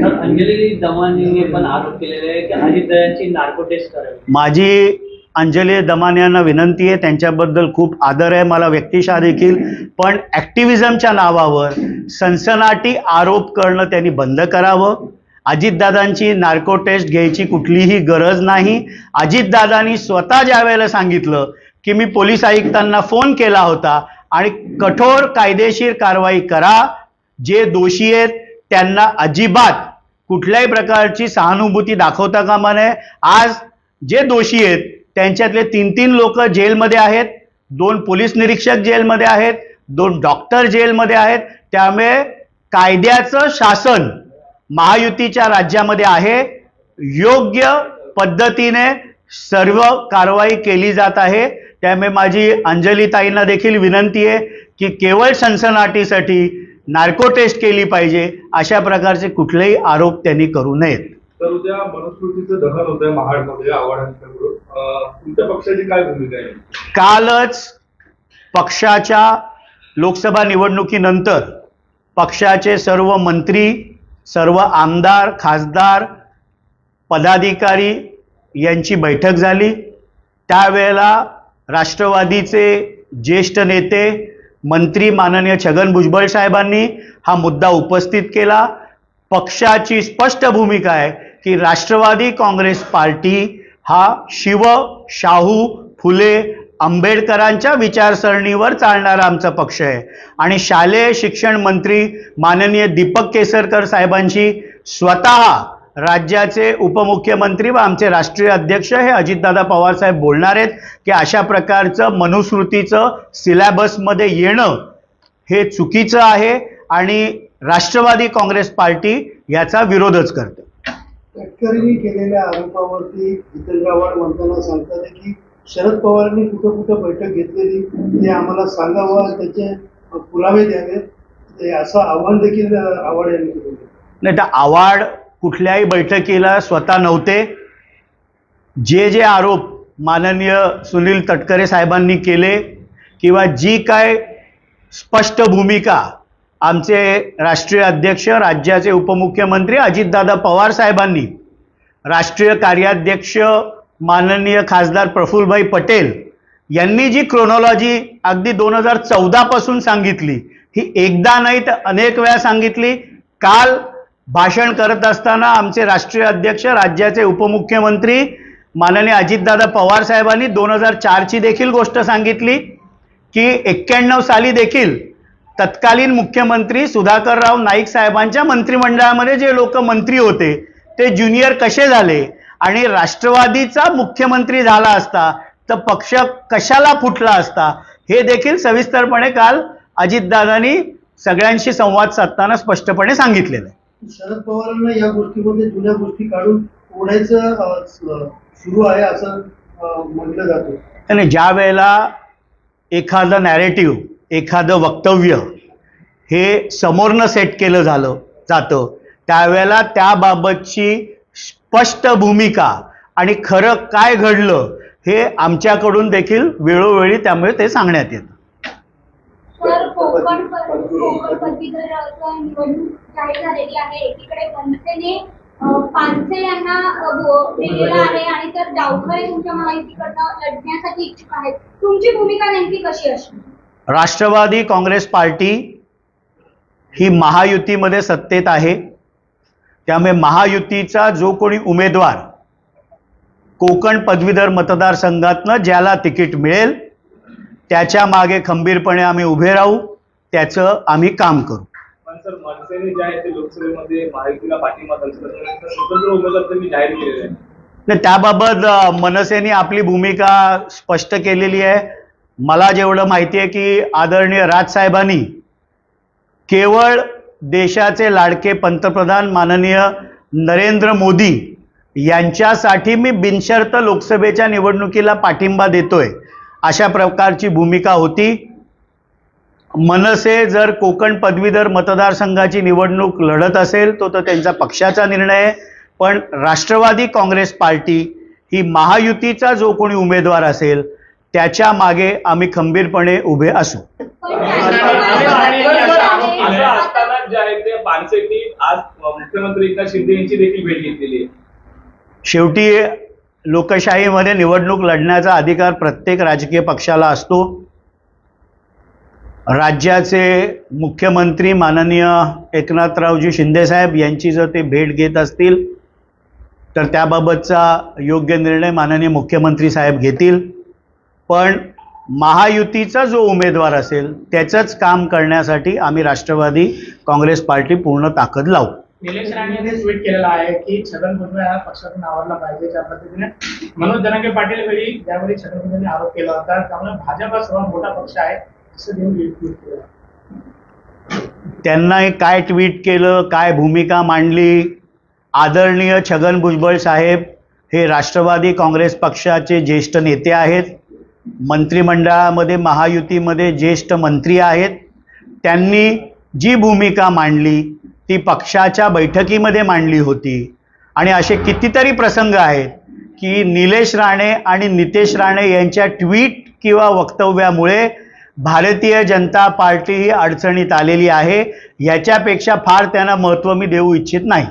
अंजली पण आरोप केलेले आहे की अजितदादांची नार्को टेस्ट करावी. माझी अंजली दमान यांना विनंती आहे त्यांच्याबद्दल खूप आदर आहे. मला व्यक्तिशा देखील पण ॲक्टिव्हिजमच्या नावावर सनसनाटी आरोप करणं त्यांनी बंद करावं. अजितदादांची नार्को टेस्ट घ्यायची कुठलीही गरज नाही. अजितदादांनी स्वतः ज्या वेळेला सांगितलं की मी पोलीस आयुक्तांना फोन केला होता आणि कठोर कायदेशीर कारवाई करा. जे दोषी आहेत त्यांना अजिबात कुठल्याही प्रकारची सहानुभूती दाखवता कामा नये. आज जे दोषी आहेत त्यांच्यातले तीन तीन लोक जेलमध्ये आहेत दोन पोलीस निरीक्षक जेलमध्ये आहेत दोन डॉक्टर जेलमध्ये आहेत. त्यामुळे कायद्याचं शासन महायुतीच्या राज्यामध्ये आहे. योग्य पद्धतीने सर्व कारवाई केली जात आहे. त्यामुळे माझी अंजलीताईंना देखील विनंती आहे की केवळ सनसनाटीसाठी नार्को टेस्ट केली पाहिजे अशा प्रकारचे कुठलेही आरोप त्यांनी करू नयेत. तर उद्या मनुस्मृतीचं दहन होत आहे महाडमध्ये तुमच्या पक्षाची काय भूमिका आहे? कालच पक्षाच्या लोकसभा निवडणुकीनंतर पक्षाचे सर्व मंत्री सर्व आमदार खासदार पदाधिकारी यांची बैठक झाली. त्यावेळेला राष्ट्रवादीचे ज्येष्ठ नेते मंत्री माननीय छगन भुजबळ साहेबांनी हा मुद्दा उपस्थित केला. पक्षाची स्पष्ट भूमिका आहे की राष्ट्रवादी काँग्रेस पार्टी हा शिव शाहू फुले आंबेडकरांच्या विचारसरणीवर चालणारा आमचा पक्ष आहे. आणि शालेय शिक्षण मंत्री माननीय दीपक केसरकर साहेबांशी स्वतः राज्याचे उपमुख्यमंत्री व आमचे राष्ट्रीय अध्यक्ष हे अजितदादा पवार साहेब बोलणार आहेत की अशा प्रकारचं मनुस्मृतीचं सिलॅबसमध्ये येणं हे चुकीचं आहे आणि राष्ट्रवादी काँग्रेस पार्टी याचा विरोधच करते तटकरेंनी केलेल्या आरोपावरती जितेंद्र आव्हाड म्हणताना सांगतात की शरद पवारांनी कुठं कुठं बैठक घेतलेली ते आम्हाला सांगावं त्याचे पुरावे द्यावे ते असं आव्हान देखील आव्हाड यांनी केलेलं. नाही तर आवाड कुठल्याही बैठकीला स्वतः नव्हते. जे जे आरोप माननीय सुनील तटकरे साहेबांनी केले किंवा जी काय स्पष्ट भूमिका आमचे राष्ट्रीय अध्यक्ष राज्याचे उपमुख्यमंत्री अजितदादा पवार साहेबांनी राष्ट्रीय कार्याध्यक्ष माननीय खासदार प्रफुल्लभाई पटेल यांनी जी क्रोनॉलॉजी अगदी दोन हजार चौदापासून सांगितली ही एकदा नाही तर अनेक वेळा सांगितली. काल भाषण करत असताना आमचे राष्ट्रीय अध्यक्ष राज्याचे उपमुख्यमंत्री माननीय अजितदादा पवार साहेबांनी दोन हजार चारची देखील गोष्ट सांगितली की एक्क्याण्णव साली देखील तत्कालीन मुख्यमंत्री सुधाकरराव नाईक साहेबांच्या मंत्रिमंडळामध्ये जे लोक मंत्री होते ते ज्युनियर कसे झाले आणि राष्ट्रवादीचा मुख्यमंत्री झाला असता तर पक्ष कशाला फुटला असता हे देखील सविस्तरपणे काल अजितदादांनी सगळ्यांशी संवाद साधताना स्पष्टपणे सांगितलेलं आहे. शरद पवारांना या गोष्टीमध्ये जुन्या गोष्टी काढून ओढायचं सुरू आहे असं म्हटलं जातं. आणि ज्या वेळेला एखादं नॅरेटिव्ह एखादं वक्तव्य हे समोरनं सेट केलं झालं जातं त्यावेळेला त्याबाबतची स्पष्ट भूमिका आणि खरं काय घडलं हे आमच्याकडून देखील वेळोवेळी त्यामुळे ते सांगण्यात येतं. कोकण कोकण पदवीधर निवडणूक जाहीर झालेली आहे एकीकडे मनसेने अं, पानसे यांना अं, भो- दिलेला आहे आणि तर डावखरे तुमच्या महायुतीकडनं लढण्यासाठी इच्छुक आहेत. तुमची भूमिका नेमकी कशी असणार? राष्ट्रवादी काँग्रेस पार्टी ही महायुतीमध्ये सत्तेत आहे. त्यामुळे महायुतीचा जो कोणी उमेदवार कोकण पदवीधर मतदारसंघातनं ज्याला तिकीट मिळेल त्याच्यामागे खंबीरपणे आम्ही उभे राहू. त्याचं आम्ही काम करू. सर मनसेने जे आहे ते लोकसभेमध्ये महायुतीला पाठिंबा दर्शवत स्वतंत्र उमेदवार त्यांनी जाहीर केलेले आहे नाही त्याबाबत मनसेने आपली भूमिका स्पष्ट केलेली आहे. मला जेवढं माहिती आहे की आदरणीय राजसाहेबांनी केवळ देशाचे लाडके पंतप्रधान माननीय नरेंद्र मोदी यांच्यासाठी मी बिनशर्त लोकसभेच्या निवडणुकीला पाठिंबा देतोय. अशा प्रकारची भूमिका होती. मनसे जर कोकण पदवीधर मतदारसंघाची निवडणूक लढत असेल तो तर त्यांचा पक्षाचा निर्णय आहे. पण राष्ट्रवादी काँग्रेस पार्टी ही महायुतीचा जो कोणी उमेदवार असेल त्याच्यामागे आम्ही खंबीरपणे उभे असू. शेवटी लोकशाहीमध्ये निवडणूक लढण्याचा अधिकार प्रत्येक राजकीय पक्षाला असतो. राज्याचे मुख्यमंत्री माननीय एकनाथरावजी शिंदेसाहेब यांची जर ते भेट घेत असतील तर त्याबाबतचा योग्य निर्णय माननीय मुख्यमंत्री साहेब घेतील. पण महायुतीचा जो उमेदवार असेल त्याचंच काम करण्यासाठी आम्ही राष्ट्रवादी काँग्रेस पार्टी पूर्ण ताकद लावू. निलेश राणे ट्विट केलेलं आहे की छगन भुजबळ यांना पक्षातून आवडला पाहिजे. त्या पद्धतीने मनोज जनांगे पाटील वेळी ज्यावेळी छगन भुजबळांनी आरोप केला होता त्यामुळे भाजप हा सर्वात मोठा पक्ष आहे. त्यांना काय ट्विट केलं काय भूमिका मांडली? आदरणीय छगन भुजबळ साहेब हे राष्ट्रवादी काँग्रेस पक्षाचे ज्येष्ठ नेते आहेत. मंत्रिमंडळामध्ये महायुतीमध्ये ज्येष्ठ मंत्री आहेत. त्यांनी जी भूमिका मांडली ती पक्षाच्या बैठकीमध्ये मांडली होती. आणि असे कितीतरी प्रसंग आहेत की निलेश राणे आणि नितेश राणे यांच्या ट्विट किंवा वक्तव्यामुळे भारतीय जनता पार्टी ही अडचणीत आलेली आहे. याच्यापेक्षा फार त्यांना महत्त्व मी देऊ इच्छित नाही.